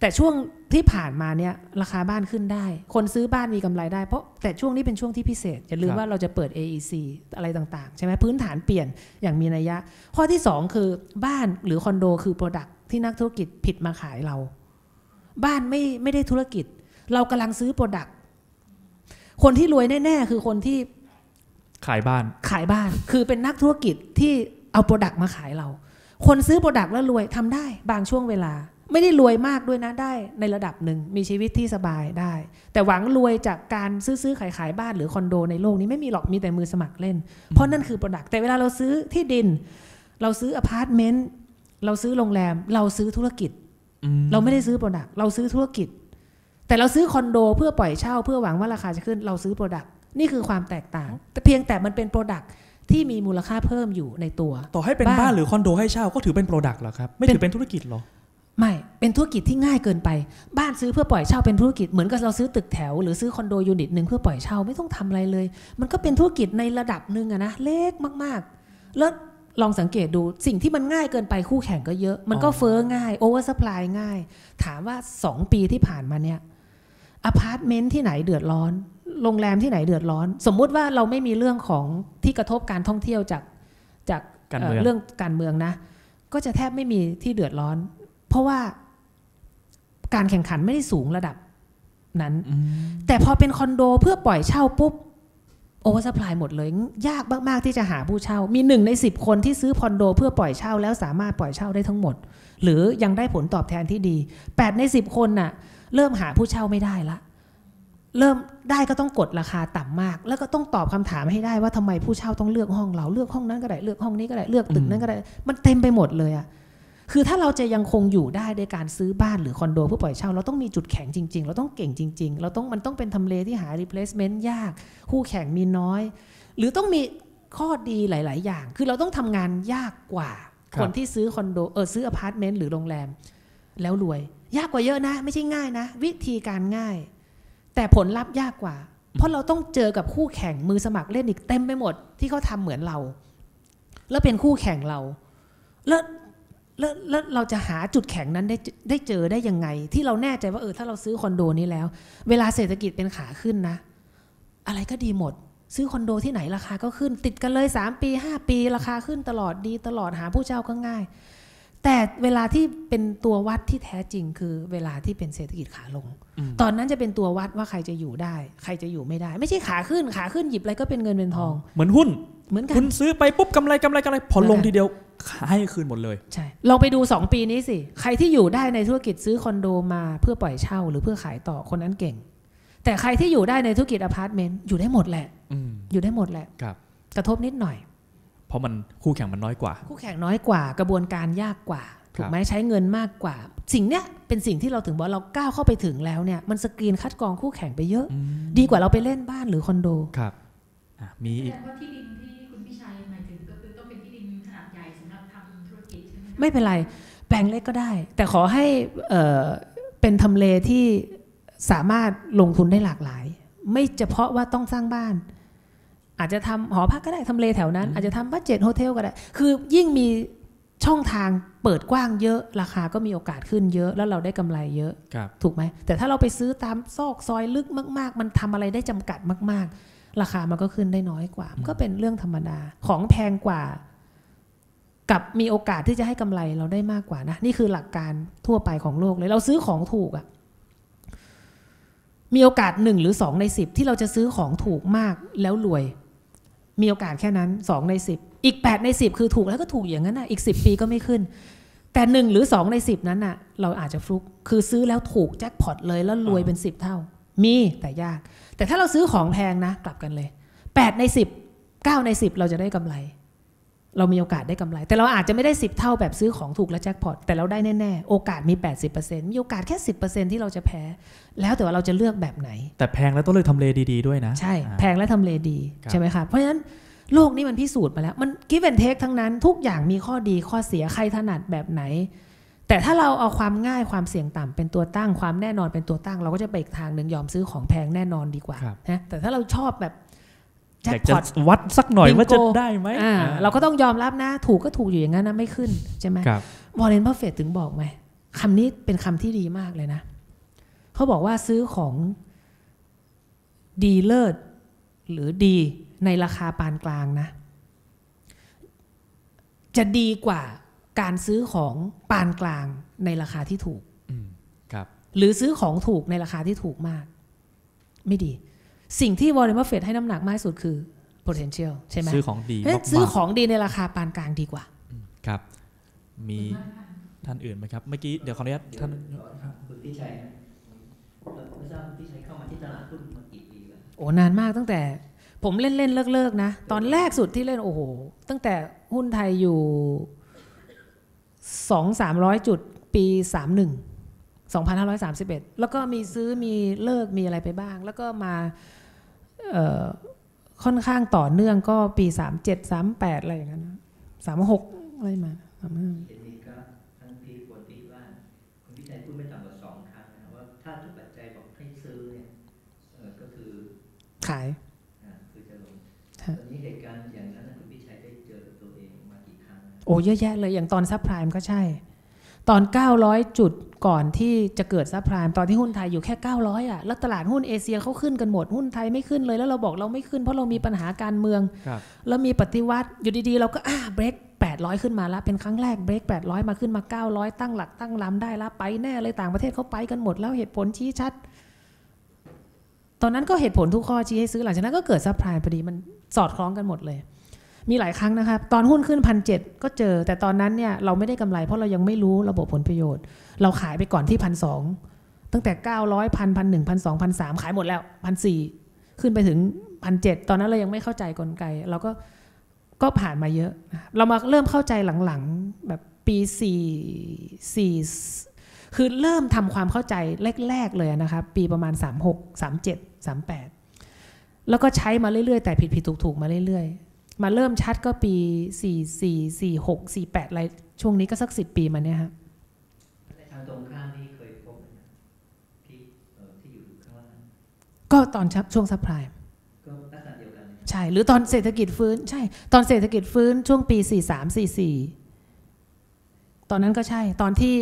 Speaker 1: แต่ช่วง ที่ผ่านมาเนี่ยราคาบ้านขึ้นได้ คนซื้อบ้านมีกำไรได้เพราะแต่ช่วงนี้เป็นช่วงที่พิเศษ อย่าลืม
Speaker 2: ครับ
Speaker 1: ว่าเราจะเปิด AEC อะไรต่างๆ ใช่ไหมพื้นฐานเปลี่ยนอย่างมีนัยยะ ข้อที่สองคือบ้านหรือคอนโดคือ Product ที่นักธุรกิจผิดมาขายเรา บ้านไม่ไม่ได้ธุรกิจ เรากำลังซื้อ Product คนที่รวยแน่ๆคือคนที่
Speaker 2: ๆขายบ้าน
Speaker 1: ขายบ้านคือเป็นนักธุรกิจที่เอาโปรดักต์มาขายเรา คนซื้อโปรดักต์แล้วรวยทำได้บางช่วงเวลา ไม่ได้รวยมากด้วยนะได้ในระดับหนึ่งมีชีวิตที่สบายได้ แต่หวังรวยจากการซื้อซื้อขายขายบ้านหรือคอนโดในโลกนี้ไม่มีหรอกมีแต่มือสมัครเล่น เพราะนั่นคือโปรดักต์แต่เวลาเราซื้อที่ดิน เราซื้ออพาร์ตเมนต์เราซื้อโรงแรม เราซื้อธุรกิจ
Speaker 2: อืม
Speaker 1: เราไม่ได้ซื้อโปรดักต์เราซื้อธุรกิจ แต่เราซื้อคอนโดเพื่อปล่อยเช่า เพื่อหวังว่าราคาจะขึ้นเราซื้อโปรดักต์นี่คือความแตกต่าง แต่เพียงแต่มันเป็นโปรดักต์ที่มีมูลค่าเพิ่มอยู่ในตัว
Speaker 2: ต่อให้เป็น
Speaker 1: บ้าน
Speaker 2: บ้านหรือคอนโดให้เช่าก็ถือเป็นโปรดักต์เหรอครับไม่
Speaker 1: เป็น
Speaker 2: ถือเป็นธุรกิจเหรอ
Speaker 1: ไม่เป็นธุรกิจที่ง่ายเกินไป บ้านซื้อเพื่อปล่อยเช่าเป็นธุรกิจเหมือนกับเราซื้อตึกแถว หรือซื้อคอนโดยูนิตหนึ่งเพื่อปล่อยเช่าไม่ต้องทำอะไรเลย มันก็เป็นธุรกิจในระดับหนึ่งอะนะเล็กมากๆ แล้วลองสังเกตดูสิ่งที่มันง่ายเกินไปคู่แข่งก็เยอะ มันก็
Speaker 2: อ๋อ
Speaker 1: เฟ้อง่ายโอเวอร์สปายง่าย ถามว่า 2 ปีที่ผ่านมาเนี่ยอพาร์ตเมนต์ที่ไหนเดือดร้อน โรงแรมที่ไหนเดือดร้อน สมมุติว่าเราไม่มีเรื่องของที่กระทบการท่องเที่ยวจากจาก
Speaker 2: การเมือง
Speaker 1: เรื่องการเมืองนะ ก็จะแทบไม่มีที่เดือดร้อน เพราะว่าการแข่งขันไม่ได้สูงระดับนั้น
Speaker 2: อืม
Speaker 1: แต่พอเป็นคอนโดเพื่อปล่อยเช่าปุ๊บโอเวอร์สปายหมดเลย ยากมากๆที่จะหาผู้เช่า มีหนึ่งในสิบคนที่ซื้อคอนโดเพื่อปล่อยเช่าแล้วสามารถปล่อยเช่าได้ทั้งหมด หรือยังได้ผลตอบแทนที่ดีแปดในสิบคนน่ะ เริ่มหาผู้เช่าไม่ได้ละ เริ่มได้ก็ต้องกดราคาต่ำมาก แล้วก็ต้องตอบคำถามให้ได้ว่าทำไมผู้เช่าต้องเลือกห้องเราเลือกห้องนั้นก็ได้เลือกห้องนี้ก็ได้เลือกตึกนั้นก็ได้ มันเต็มไปหมดเลยอะ คือถ้าเราจะยังคงอยู่ได้ในการซื้อบ้านหรือคอนโดเพื่อปล่อยเช่า เราต้องมีจุดแข็งจริง ๆ เราต้องเก่งจริง ๆ เราต้องมันต้องเป็นทำเลที่หา replacement ยาก คู่แข่งมีน้อย หรือต้องมีข้อดีหลาย ๆ อย่าง คือเราต้องทำงานยากกว่า
Speaker 2: ครับ
Speaker 1: คนที่ซื้อคอนโดเออซื้ออพาร์ตเมนต์หรือโรงแรม แล้วรวย ยากกว่าเยอะนะ ไม่ใช่ง่ายนะ วิธีการง่าย แต่ผลลัพธ์ยากกว่า เพราะเราต้องเจอกับคู่แข่งมือสมัครเล่นอีกเต็มไปหมดที่เขาทำเหมือนเรา แล้วเป็นคู่แข่งเรา แล้ว แล้วแล้วเราจะหาจุดแข็งนั้นได้ได้เจอได้ยังไง ที่เราแน่ใจว่าเออถ้าเราซื้อคอนโดนี้แล้ว เวลาเศรษฐกิจเป็นขาขึ้นนะ อะไรก็ดีหมด ซื้อคอนโดที่ไหนราคาก็ขึ้น ติดกันเลย 3 ปี 5 ปี ราคาขึ้นตลอดดีตลอดหาผู้เช่าก็ง่าย แต่เวลาที่เป็นตัววัดที่แท้จริง คือเวลาที่เป็นเศรษฐกิจขาลง
Speaker 2: อืม
Speaker 1: ตอนนั้นจะเป็นตัววัดว่าใครจะอยู่ได้ ใครจะอยู่ไม่ได้ ไม่ใช่ขาขึ้นขาขึ้นหยิบอะไรก็เป็นเงินเป็นทอง
Speaker 2: เหมือนหุ้น
Speaker 1: เหมือนกั
Speaker 2: คุ
Speaker 1: น
Speaker 2: ณซื้อไปปุ๊บกำไรกำไรกำไรพอ
Speaker 1: เหมือนกัน
Speaker 2: ลงทีเดียวให้คืนหมดเลย
Speaker 1: ใช่ ลองไปดู 2 ปีนี้สิ ใครที่อยู่ได้ในธุรกิจซื้อคอนโดมาเพื่อปล่อยเช่าหรือเพื่อขายต่อคนนั้นเก่ง แต่ใครที่อยู่ได้ในธุรกิจอพาร์ตเมนต์อยู่ได้หมดแหละ
Speaker 2: อืม
Speaker 1: อยู่ได้หมดแหละ
Speaker 2: ครับ
Speaker 1: กระทบนิดหน่อย
Speaker 2: เพราะมันคู่แข่งมันน้อยกว่า
Speaker 1: คู่แข่งน้อยกว่ากระบวนการยากกว่า ถูกไหมใช้เงินมากกว่า สิ่งเนี้ยเป็นสิ่งที่เราถึงบอกเราก้าวเข้าไปถึงแล้วเนี่ยมันสกรีนคัดกรองคู่แข่งไปเยอะ
Speaker 2: อืม
Speaker 1: ดีกว่าเราไปเล่นบ้านหรือคอนโด
Speaker 2: ครับอะมี
Speaker 3: แส
Speaker 2: อี
Speaker 3: ด
Speaker 2: ก
Speaker 3: งว่าที่ดิน ไหมคะ
Speaker 1: ไม่เป็นไร แปลงเล็กก็ได้ แต่ขอให้เอ่อเป็นทำเลที่สามารถลงทุนได้หลากหลาย ไม่เฉพาะว่าต้องสร้างบ้าน อาจจะทำหอพักก็ได้ทำเลแถวนั้น อาจจะทำบัจเจ็ตโฮเทลก็ได้ คือยิ่งมีช่องทางเปิดกว้างเยอะ ราคาก็มีโอกาสขึ้นเยอะแล้วเราได้กำไรเยอะ
Speaker 2: ครับ
Speaker 1: ถูกไหม แต่ถ้าเราไปซื้อตามซอกซอยลึกมาก ๆ มันทำอะไรได้จำกัดมาก ๆ ราคามันก็ขึ้นได้น้อยกว่ามันก็เป็นเรื่องธรรมดา ของแพงกว่า กับมีโอกาสที่จะให้กำไรเราได้มากกว่านะ นี่คือหลักการทั่วไปของโลกเลย เราซื้อของถูกอะมีโอกาสหนึ่งหรือสองในสิบที่เราจะซื้อของถูกมากแล้วรวย มีโอกาสแค่นั้นสองในสิบอีกแปดในสิบคือถูกแล้วก็ถูกอย่างนั้นนะอีกสิบปีก็ไม่ขึ้น แต่หนึ่งหรือสองในสิบนั้นน่ะ เราอาจจะฟลุกคือซื้อแล้วถูกแจ็คพอตเลยแล้วรวยเป็นสิบเท่า มีแต่ยาก แต่ถ้าเราซื้อของแพงนะ กลับกันเลยแปดในสิบเก้าในสิบเราจะได้กำไร เรามีโอกาสได้กำไร แต่เราอาจจะไม่ได้สิบเท่าแบบซื้อของถูกและแจ็คพอตแต่เราได้แน่ๆ โอกาสมี 80%มีโอกาสแค่ 10%ที่เราจะแพ้ แล้วแต่ว่าเราจะเลือกแบบไหน
Speaker 2: แต่แพงแล้วต้องเลือกทำเลดีๆด้วยนะ
Speaker 1: ใช่
Speaker 2: อ่า
Speaker 1: แพงและทำเลดี
Speaker 2: ครับ
Speaker 1: ใช่ไหมครับเพราะฉะนั้นโลกนี้มันพิสูจน์มาแล้ว มันกิฟ e อนเทคทั้งนั้นทุกอย่างมีข้อดีข้อเสียใครถนัดแบบไหน แต่ถ้าเราเอาความง่ายความเสี่ยงต่ำเป็นตัวตั้งความแน่นอนเป็นตัวตั้ง เราก็จะไปอีกทางหนึ่งยอมซื้อของแพงแน่นอนดีกว่า
Speaker 2: ครับ
Speaker 1: นะแต่ถ้าเราชอบแบบแจ็
Speaker 2: อ
Speaker 1: ค
Speaker 2: ยาก
Speaker 1: พ
Speaker 2: จะ
Speaker 1: อต
Speaker 2: วัดสักหน่อย
Speaker 1: บิงโก
Speaker 2: ว่าจะได้ไหม
Speaker 1: อ่า
Speaker 2: อ่า
Speaker 1: เราก็ต้องยอมรับนะ ถูกก็ถูกอยู่อย่างนั้นนะไม่ขึ้นใช่ไหม
Speaker 2: ครับ
Speaker 1: วอร์เรนบัฟเฟตถึงบอกไหมคำนี้เป็นคำที่ดีมากเลยนะ เขาบอกว่าซื้อของดีเลิศหรือดีในราคาปานกลางนะ จะดีกว่าการซื้อของปานกลางในราคาที่ถูก
Speaker 2: อืมครับ
Speaker 1: หรือซื้อของถูกในราคาที่ถูกมาก ไม่ดี สิ่งที่วอร์เรนบัฟเฟตให้น้ำหนักมากที่สุดคือ potential ใช่ไหม
Speaker 2: ซื้อของดี
Speaker 1: เอ๊ะ
Speaker 2: มากๆ
Speaker 1: ซื้อของดีในราคาปานกลางดีกว่า
Speaker 2: ครับ มีท่านอื่นไหมครับ เมื่อกี้เดี๋ยวขออนุญาตท่าน
Speaker 4: คุณพี่ชัยนะไม่ทราบคุณพี่ชัยเข้ามาที่ตลาดหุ้นมากี่ปีแล้ว
Speaker 1: โอ้นานมากตั้งแต่ ผมเล่นเล่นเลิกเลิกๆนะ ตอนแรกสุดที่เล่นโอ้โห ตั้งแต่หุ้นไทยอยู่สองสามร้อยจุดปีสามหนึ่งสองพันห้าร้อยสามสิบเอ็ดแล้วก็มีซื้อมีเลิกมีอะไรไปบ้าง แล้วก็มาเอ่อ ค่อนข้างต่อเนื่องก็ปีสามเจ็ดสามแปดอะไรอย่างนั้นสามหกอะไรมาสามห้า
Speaker 4: เห็นมีก็ทั้งพี่ปวดพี่ว่าคุณพี่ชัยพูดไม่ต่ำกว่าสองครั้งนะว่าถ้าทุกปัจจัยบอกให้ซื้อเนี่ยเออก็คือ
Speaker 1: ขาย
Speaker 4: อ่าคือจะลง
Speaker 1: ฮะ
Speaker 4: ตอนนี้เหตุการณ์อย่างนั้นนะคุณพี่ชัยได้เจอกับตัวเองมากี่ครั้งนะ
Speaker 1: โอ้เยอะแยะเลย อย่างตอนซับไพรม์ก็ใช่ ตอน 900 จุด ก่อนที่จะเกิดซับไพรม์ตอนที่หุ้นไทยอยู่แค่ 900อะแล้วตลาดหุ้นเอเชียเขาขึ้นกันหมดหุ้นไทยไม่ขึ้นเลย แล้วเราบอกเราไม่ขึ้นเพราะเรามีปัญหาการเมือง
Speaker 2: ครับ
Speaker 1: แล้วมีปฏิวัติอยู่ดีๆ เราก็อ่าเบรก800 ขึ้นมาแล้ว เป็นครั้งแรกเบรก800 มาขึ้นมา 900 ตั้งหลักตั้งลำได้แล้วไปแน่เลยต่างประเทศเขาไปกันหมดแล้วเหตุผลชี้ชัด ตอนนั้นก็เหตุผลทุกข้อชี้ให้ซื้อหลังจากนั้นก็เกิดซับไพรม์พอดีมันสอดคล้องกันหมดเลย มีหลายครั้งนะครับตอนหุ้นขึ้นพันเก็เจอ แต่ตอนนั้นเนี่ยเราไม่ได้กำไรเพราะเรายังไม่รู้ระบบผลประโยชน์ เราขายไปก่อนที่พันสองตั้งแต่ 900พันพันหนึ่งพันสองพันสามขายหมดแล้วพันสี่ขึ้นไปถึงพันเตอนนั้นเรายังไม่เข้าใจกลไก เราก็ก็ผ่านมาเยอะนะเรามาเริ่มเข้าใจหลังๆแบบปีสี่สี่คือเริ่มทำความเข้าใจแรก ๆ เลยนะครับ ปีประมาณ 36 37 38 แล้วก็ใช้มาเรื่อย ๆ แต่ผิดๆถูกๆ มาเรื่อยๆ มาเริ่มชัดก็ปี 4 4 4 6 4 8อะไรช่วงนี้ก็สัก 10 ปีมาเนี่ยครับ
Speaker 4: ในทางตรงข้ามนี่เคยพบไหมนะที่เอ่อที่อยู่ข้างล่าง
Speaker 1: ก็ตอนชับช่วงซัพพลาย
Speaker 4: ก็ลักษณะเดียวกันเนี่ย
Speaker 1: ใช่หรือตอนเศรษฐกิจฟื้น ใช่ ตอนเศรษฐกิจฟื้นช่วงปี 43 44 ตอนนั้นก็ใช่ตอนที่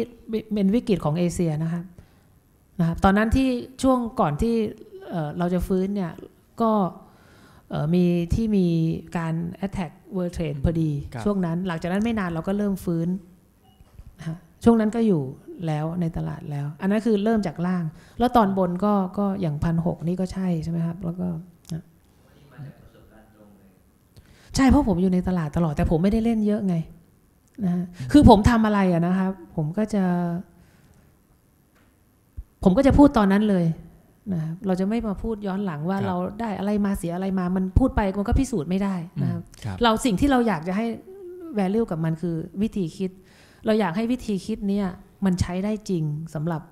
Speaker 1: เป็นวิกฤตของเอเชียนะครับนะครับตอนนั้นที่ช่วงก่อนที่เอ่อเราจะฟื้นเนี่ยก็เอ่อ มีที่มีการ attack world trade พอดี
Speaker 2: ครับ
Speaker 1: ช่วงนั้นหลังจากนั้นไม่นานเราก็เริ่มฟื้นนะฮะช่วงนั้นก็อยู่แล้วในตลาดแล้ว อันนั้นคือเริ่มจากล่าง แล้วตอนบนก็ก็อย่างพันหกนี่ก็ใช่ใช่ไหมครับ แล้วก็
Speaker 4: ที่มาจากประสบการณ์ตรงเลย
Speaker 1: ใช่เพราะผมอยู่ในตลาดตลอดแต่ผมไม่ได้เล่นเยอะไงนะฮะคือผมทำอะไรอะนะครับ ผมก็จะ ผมก็จะพูดตอนนั้นเลย นะครับเราจะไม่มาพูดย้อนหลังว่า
Speaker 2: ครับ
Speaker 1: เราได้อะไรมาเสียอะไรมา มันพูดไปมันก็พิสูจน์ไม่ได้นะครับ
Speaker 2: ครับ
Speaker 1: เราสิ่งที่เราอยากจะให้ value กับมันคือวิธีคิด เราอยากให้วิธีคิดเนี่ยมันใช้ได้จริงสำหรับ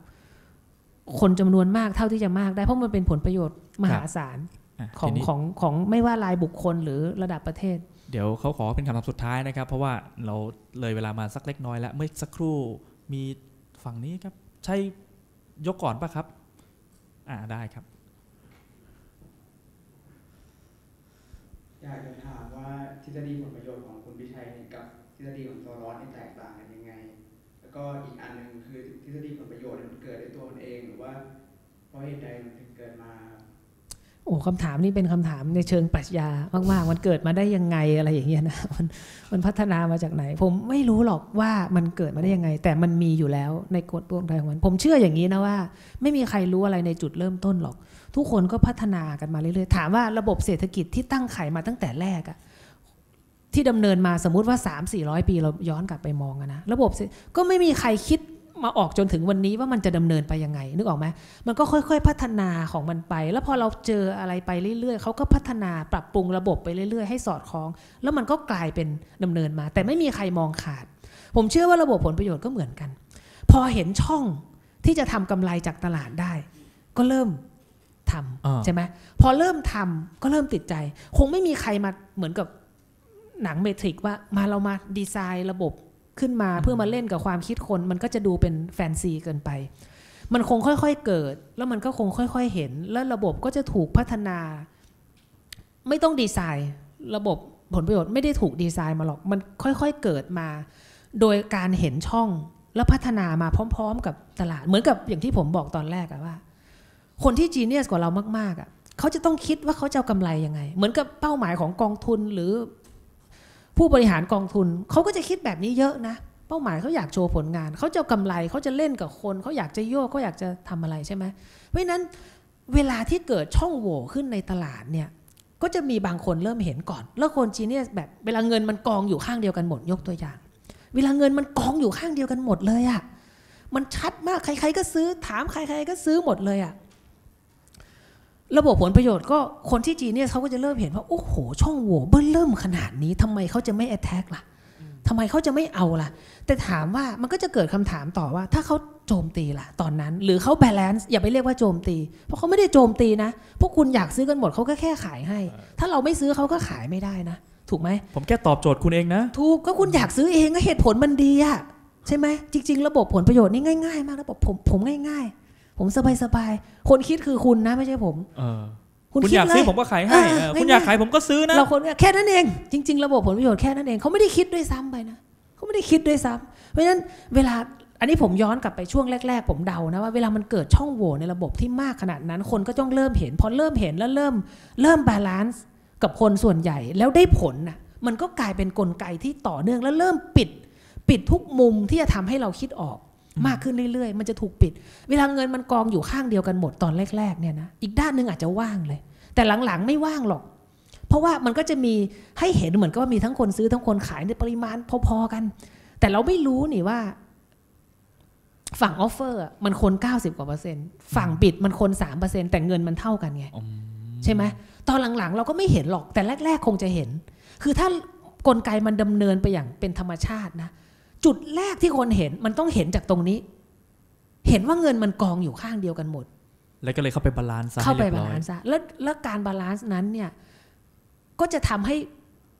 Speaker 1: คนจำนวนมากเท่าที่จะมากได้เพราะมันเป็นผลประโยชน์มหาศาล
Speaker 2: อะ
Speaker 1: ของ
Speaker 2: ทีนี้
Speaker 1: ของของไม่ว่ารายบุคคลหรือระดับประเทศ
Speaker 2: เดี๋ยวเขาขอเป็นคำถามสุดท้ายนะครับ เพราะว่าเราเลยเวลามาสักเล็กน้อยแล้วเมื่อสักครู่มีฝั่งนี้ครับ ใช่ยกก่อนปะครับ อ่าได้ครับ
Speaker 5: อยากจะถามว่าทฤษฎีผลประโยชน์ของคุณพิชัยเนี่ยกับทฤษฎีของโซลอสนี่แตกต่างกันยังไง แล้วก็อีกอันหนึ่งคือทฤษฎีผลประโยชน์มันเกิดด้วยตัวมันเอง หรือว่าเพราะเหตุใดมันถึงเกิดมาครับ
Speaker 1: โอ้คำถามนี้เป็นคำถามในเชิงปรัชญามาก ๆ มันเกิดมาได้ยังไงอะไรอย่างเงี้ยนะมันมันพัฒนามาจากไหน ผมไม่รู้หรอกว่ามันเกิดมาได้ยังไง แต่มันมีอยู่แล้วในกฎกลไกของมัน ผมเชื่ออย่างนี้นะว่า ไม่มีใครรู้อะไรในจุดเริ่มต้นหรอก ทุกคนก็พัฒนากันมาเรื่อยๆถามว่าระบบเศรษฐกิจที่ตั้งไข่มาตั้งแต่แรกอะที่ดำเนินมาสมมุติว่า 3 4 0 0 ปีเราย้อนกลับไปมองอะนะระบบก็ไม่มีใครคิด มาออกจนถึงวันนี้ว่ามันจะดำเนินไปยังไง นึกออกไหมมันก็ค่อยๆ พัฒนาของมันไป แล้วพอเราเจออะไรไปเรื่อยๆเขาก็พัฒนาปรับปรุงระบบไปเรื่อยๆ ให้สอดคล้อง แล้วมันก็กลายเป็นดำเนินมา แต่ไม่มีใครมองขาด ผมเชื่อว่าระบบผลประโยชน์ก็เหมือนกัน พอเห็นช่องที่จะทำกำไรจากตลาดได้ ก็เริ่มท
Speaker 2: อ่าำ
Speaker 1: ใช่ไหมพอเริ่มทำก็เริ่มติดใจ คงไม่มีใครมาเหมือนกับหนังเมทริกว่ามาเรามาดีไซน์ระบบ ขึ้นมาเพื่อมาเล่นกับความคิดคน มันก็จะดูเป็นแฟนซีเกินไป มันคงค่อยๆเกิด แล้วมันก็คงค่อย ๆ เห็น แล้วระบบก็จะถูกพัฒนา ไม่ต้องดีไซน์ ระบบผลประโยชน์ไม่ได้ถูกดีไซน์มาหรอก มันค่อยๆเกิดมา โดยการเห็นช่องแล้วพัฒนามาพร้อม ๆ กับตลาด เหมือนกับอย่างที่ผมบอกตอนแรกอะว่า คนที่จีเนียสกว่าเรามากๆอะเขาจะต้องคิดว่าเขาจะเอากำไรยังไง เหมือนกับเป้าหมายของกองทุนหรือ ผู้บริหารกองทุนเขาก็จะคิดแบบนี้เยอะนะ เป้าหมายเขาอยากโชว์ผลงาน เขาจะเอากำไรเขาจะเล่นกับคนเขาอยากจะโยกเขาอยากจะทำอะไรใช่ไหมเพราะฉะนั้นเวลาที่เกิดช่องโหว่ขึ้นในตลาดเนี่ยก็จะมีบางคนเริ่มเห็นก่อน แล้วคนจีเนียสแบบเวลาเงินมันกองอยู่ข้างเดียวกันหมดยกตัวอย่าง เวลาเงินมันกองอยู่ข้างเดียวกันหมดเลยอะมันชัดมากใครๆก็ซื้อถามใครๆก็ซื้อหมดเลยอะ ระบบผลประโยชน์ก็คนที่จีเนียสเขาก็จะเริ่มเห็นว่า โอ้โห ช่องโหว่เบิ้ลเริ่มขนาดนี้ทำไมเขาจะไม่แอ t แทกล่ะทำไมเขาจะไม่เอาล่ะ แต่ถามว่ามันก็จะเกิดคำถามต่อว่า ถ้าเขาโจมตีล่ะ ตอนนั้น หรือเขาบาลานซ์อย่าไปเรียกว่าโจมตี เพราะเขาไม่ได้โจมตีนะ พวกคุณอยากซื้อกันหมดเขาก็แค่ขายให้ ถ้าเราไม่ซื้อเขาก็ขายไม่ได้นะ ถูกไหม
Speaker 2: ผมแค่ตอบโจทย์คุณเองนะ
Speaker 1: ถูกก็คุณอยากซื้อเองก็เหตุผลมันดีอะใช่ไหมจริง ๆ ระบบผลประโยชน์นี่ง่ายๆ มากระบบผมผมง่าย ๆ ผมสบายๆคนคิดคือคุณนะไม่ใช่ผม
Speaker 2: เออ
Speaker 1: คุณ
Speaker 2: คุณ
Speaker 1: คิ
Speaker 2: อ
Speaker 1: ด
Speaker 2: ยาก
Speaker 1: เล
Speaker 2: ซื้อยผมก็ขายให้
Speaker 1: เออ
Speaker 2: เออ
Speaker 1: ง่ายๆ
Speaker 2: คุณอยากขายผมก็ซื้อนะ
Speaker 1: เราคนแค่นั้นเอง จริง ๆ ระบบผลประโยชน์แค่นั้นเองเขาไม่ได้คิดด้วยซ้ำไปนะเขาไม่ได้คิดด้วยซ้ำเพราะฉะนั้นเวลาอันนี้ผมย้อนกลับไปช่วงแรก ๆ ผมเดานะว่าเวลามันเกิดช่องโหว่ในระบบที่มากขนาดนั้น คนก็ต้องเริ่มเห็น พอเริ่มเห็นแล้วเริ่มเริ่มบาลานซ์กับคนส่วนใหญ่แล้วได้ผลน่ะมันก็กลายเป็นนกลไกที่ต่อเนื่องแล้วเริ่มปิด ปิดทุกมุมที่จะทำให้เราคิดออก มากขึ้นเรื่อยๆ มันจะถูกปิด เวลาเงินมันกองอยู่ข้างเดียวกันหมดตอนแรกๆเนี่ยนะอีกด้านหนึงอาจจะว่างเลย แต่หลังๆไม่ว่างหรอก เพราะว่ามันก็จะมีให้เห็นเหมือนกับว่ามีทั้งคนซื้อทั้งคนขายในปริมาณพอๆกัน แต่เราไม่รู้นี่ว่า ฝั่งออฟเฟอร์อะมันคน 90กว่าเปอร์เซ็นต์ฝั่งบิดมันคน3เปอร์เซ็นต์แต่เงินมันเท่ากันไง
Speaker 2: อืม
Speaker 1: ใช่ไหมตอนหลังๆ เราก็ไม่เห็นหรอกแต่แรก ๆ คงจะเห็น คือถ้ากลไกมันดำเนินไปอย่างเป็นธรรมชาตินะ จุดแรกที่คนเห็นมันต้องเห็นจากตรงนี้ เห็นว่าเงินมันกองอยู่ข้างเดียวกันหมด
Speaker 2: แล้วก็เลยเข้าไปบาลานซ์ซะ
Speaker 1: เข้าไป
Speaker 2: ให้รีย
Speaker 1: บา
Speaker 2: ร้อย
Speaker 1: ลานซ์ซะแล้วแล้วการบาลานซ์นั้นเนี่ยก็จะทำให้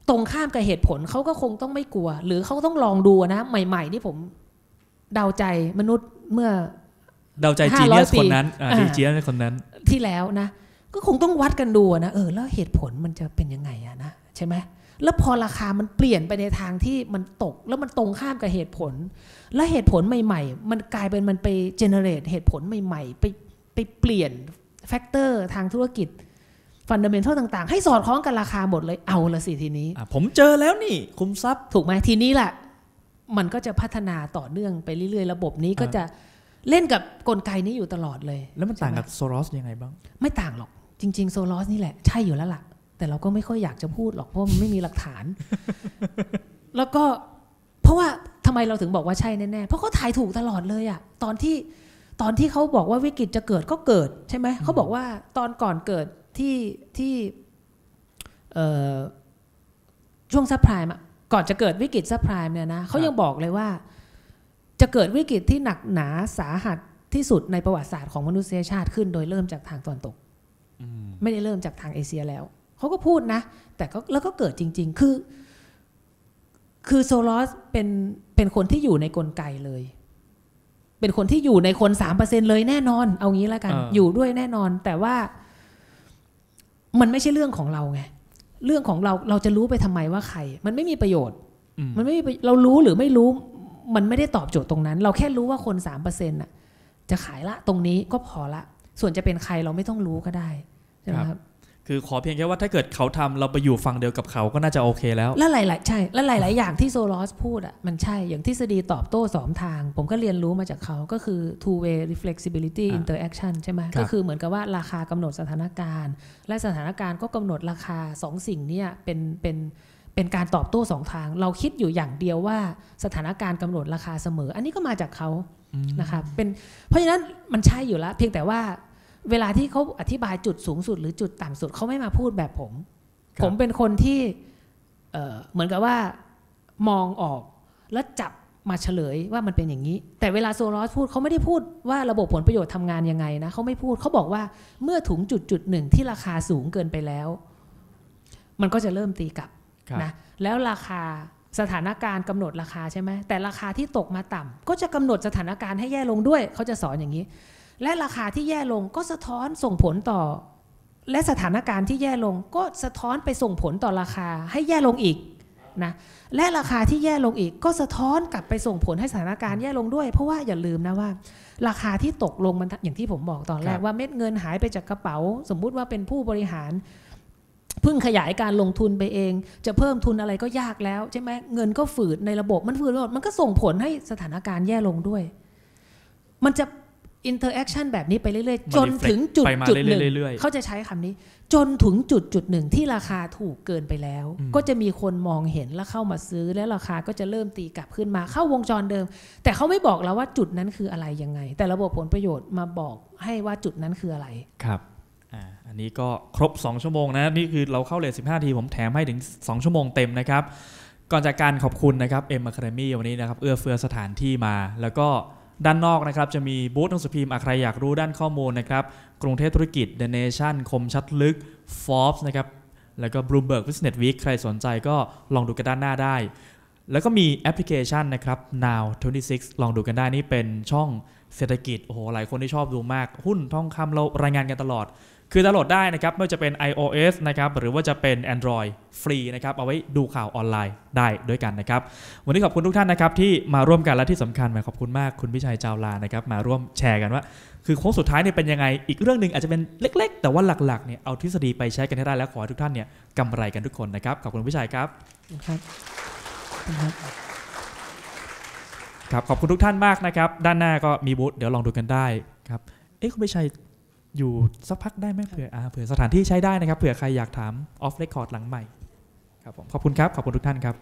Speaker 1: ตรงข้ามกับเหตุผลเขาก็คงต้องไม่กลัว หรือเขาต้องลองดูนะ ใหม่ ๆ นี่ผมเดาใจมนุษย์เมื่อ
Speaker 2: เดาใจ
Speaker 1: 500
Speaker 2: จีเนียส
Speaker 1: ปี
Speaker 2: คนนั้นอ่า
Speaker 1: อ่า
Speaker 2: จีเนียสคนนั้น
Speaker 1: ที่แล้วนะ ก็คงต้องวัดกันดูนะ เออ แล้วเหตุผลมันจะเป็นยังไงอะนะ ใช่ไหม แล้วพอราคามันเปลี่ยนไปในทางที่มันตก แล้วมันตรงข้ามกับเหตุผล แล้วเหตุผลใหม่ ๆ มันกลายเป็นมันไปเจเนเรตเหตุผลใหม่ ๆ ไปไปเปลี่ยนแฟกเตอร์ทางธุรกิจฟันเดเมนทัลต่างๆ ให้สอดคล้องกับราคาหมดเลยเอาละสิทีนี้
Speaker 2: อะผมเจอแล้วนี่ คุมทรัพย์
Speaker 1: ถูกไหมทีนี้แหละมันก็จะพัฒนาต่อเนื่องไปเรื่อยๆ ระบบนี้ก็จะเล่นกับกลไกนี้อยู่ตลอดเลย
Speaker 2: แล้วมันต่างกับ
Speaker 1: ใช่ไห
Speaker 2: โซรอสยังไงบ้าง
Speaker 1: ไม่ต่างหรอกจริง ๆ โซลอสนี่แหละ ใช่อยู่แล้วล่ะ แต่เราก็ไม่ค่อยอยากจะพูดหรอกเพราะมันไม่มีหลักฐาน แล้วก็เพราะว่าทำไมเราถึงบอกว่าใช่แน่ๆเพราะเขาถ่ายถูกตลอดเลยอะตอนที่ตอนที่เขาบอกว่าวิกฤตจะเกิดก็เกิดใช่ไหมเขาบอกว่าตอนก่อนเกิดที่ที่เอ่อช่วงซัพพลายอะก่อนจะเกิดวิกฤตซัพพลายเนี่ยนะเขายังบอกเลยว่า จะเกิดวิกฤตที่หนักหนาสาหัสที่สุดในประวัติศาสตร์ของมนุษยชาติขึ้น โดยเริ่มจากทางตะวันตก
Speaker 2: อืม
Speaker 1: ไม่ได้เริ่มจากทางเอเชียแล้ว เขาก็พูดนะ แต่ก็แล้วก็เกิดจริง ๆ คือ คือโซลอสเป็นเป็นคนที่อยู่ในกลไกเลย เป็นคนที่อยู่ในคนสามเปอร์เซ็นเลยแน่นอน เอางี้แล้วกัน
Speaker 2: เออ
Speaker 1: อ
Speaker 2: อ
Speaker 1: ยู่ด้วยแน่นอน แต่ว่า มันไม่ใช่เรื่องของเราไงเรื่องของเราเราจะรู้ไปทำไมว่าใคร มันไม่มีประโยชน์
Speaker 2: อืม
Speaker 1: มันไม่มีประเรารู้หรือไม่รู้ มันไม่ได้ตอบโจทย์ตรงนั้น เราแค่รู้ว่าคนสามเปอร์เซ็นต์ะจะขายละตรงนี้ก็พอละ ส่วนจะเป็นใครเราไม่ต้องรู้ก็ได้ใช่ไหมครับ
Speaker 2: คือขอเพียงแค่ว่าถ้าเกิดเขาทำเราไปอยู่ฝั่งเดียวกับเขาก็น่าจะโอเคแล้ว
Speaker 1: และหลายๆใช่ และหลาย ๆ อย่างที่โซลอสพูดอะมันใช่อย่างทฤษฎีตอบโต้สองทาง ผมก็เรียนรู้มาจากเขาก็คือ two way reflexibility
Speaker 2: อ่า
Speaker 1: interaction ใช่ไหม
Speaker 2: ครับ
Speaker 1: ก็คือเหมือนกับว่าราคากำหนดสถานการณ์ และสถานการณ์ก็กำหนดราคาสองสิ่งเนี้เป็นเป็นเป็นการตอบโต้สองทาง เราคิดอยู่อย่างเดียวว่าสถานการณ์กำหนดราคาเสมอ อันนี้ก็มาจากเขา
Speaker 2: อืม
Speaker 1: นะครับเป็นเพราะฉะนั้นมันใช่อยู่แล้วเพียงแต่ว่า เวลาที่เขาอธิบายจุดสูงสุดหรือจุดต่ำสุดเขาไม่มาพูดแบบผม
Speaker 2: ครับ
Speaker 1: ผมเป็นคนที่เอ่อเหมือนกับว่ามองออกแล้วจับมาเฉลยว่ามันเป็นอย่างนี้ แต่เวลาโซลอสพูดเขาไม่ได้พูดว่าระบบผลประโยชน์ทำงานยังไงนะเขาไม่พูดเขาบอกว่าเมื่อถุงจุดจุดหนึ่งที่ราคาสูงเกินไปแล้ว มันก็จะเริ่มตีกลับ
Speaker 2: ครับ
Speaker 1: นะแล้วราคาสถานการณ์กำหนดราคาใช่ไหมแต่ราคาที่ตกมาต่ำก็จะกำหนดสถานการณ์ให้แย่ลงด้วย เขาจะสอนอย่างนี้ และราคาที่แย่ลงก็สะท้อนส่งผลต่อ และสถานการณ์ที่แย่ลงก็สะท้อนไปส่งผลต่อราคาให้แย่ลงอีกนะและราคาที่แย่ลงอีกก็สะท้อนกลับไปส่งผลให้สถานการณ์แย่ลงด้วย เพราะว่าอย่าลืมนะว่า ราคาที่ตกลงมันอย่างที่ผมบอกตอนแร
Speaker 2: ค
Speaker 1: ก
Speaker 2: รับ
Speaker 1: ว่าเม็ดเงินหายไปจากกระเป๋า สมมุติว่าเป็นผู้บริหารเพิ่งขยายการลงทุนไปเอง จะเพิ่มทุนอะไรก็ยากแล้วใช่ไหมเงินก็ฝืดในระบบมันฝืดไปหมดมันก็ส่งผลให้สถานการณ์แย่ลงด้วย มันจะ อินเตอร์แอคชั่นแบบนี้ไปเรื่อย
Speaker 2: มัน
Speaker 1: ๆจนถึงจุด
Speaker 2: ไปมา
Speaker 1: จุดหนึ่ง
Speaker 2: เรื่อยๆ
Speaker 1: เขาจะใช้คำนี้ จนถึงจุดจุดหนึ่งที่ราคาถูกเกินไปแล้ว
Speaker 2: อืม
Speaker 1: ก็จะมีคนมองเห็นแล้วเข้ามาซื้อ และราคาก็จะเริ่มตีกลับขึ้นมาเข้าวงจรเดิม แต่เขาไม่บอกเราว่าจุดนั้นคืออะไรยังไง แต่ระบบผลประโยชน์มาบอกให้ว่าจุดนั้นคืออะไร
Speaker 2: ครับอ่าอันนี้ก็ครบ 2 ชั่วโมงนะนี่คือเราเข้าเลท15 ที ผมแถมให้ถึง 2 ชั่วโมงเต็มนะครับ ก่อนจากการขอบคุณนะครับเอ็มอะคาเดมี่วันนี้นะครับ เอื้อเฟื้อสถานที่มาแล้วก็ ด้านนอกนะครับจะมีบูธหนังสือพิมพ์ใครอยากรู้ด้านข้อมูลนะครับกรุงเทพธุรกิจ The Nation คมชัดลึก Forbes นะครับแล้วก็ Bloomberg Business Week ใครสนใจก็ลองดูกันด้านหน้าได้ แล้วก็มีแอปพลิเคชันนะครับ Now 26 ลองดูกันได้นี่เป็นช่องเศรษฐกิจโอ้โหหลายคนที่ชอบดูมาก หุ้นทองคำเรารายงานกันตลอด คือดาวน์โหลดได้นะครับไม่ว่าจะเป็น iOS นะครับหรือว่าจะเป็น Android ฟรีนะครับเอาไว้ดูข่าวออนไลน์ได้ด้วยกันนะครับ วันนี้ขอบคุณทุกท่านนะครับที่มาร่วมกันและที่สำคัญหมายขอบคุณมากคุณพิชัยจาวลานะครับมาร่วมแชร์กันว่า คือโค้งสุดท้ายเนี่ยเป็นยังไง อีกเรื่องหนึ่งอาจจะเป็นเล็ก ๆ แต่ว่าหลักๆเนี่ยเอาทฤษฎีไปใช้กันให้ได้แล้วขอให้ทุกท่านเนี่ยกำไรกันทุกคนนะครับขอบคุณคุณพิชัยครับ
Speaker 1: นะครับนะครับ
Speaker 2: ครับขอบคุณทุกท่านมากนะครับ ด้านหน้าก็มีบูธเดี๋ยวลองดูกันได้ครับ เอ๊ะคุณพิชัย อยู่สักพักได้ไหมเผื่ออ่าเผื่อสถานที่ใช้ได้นะครับเผื่อใครอยากถามออฟเรคคอร์ดหลังใหม่ครับผมขอบคุณครับ ขอบคุณทุกท่านครับ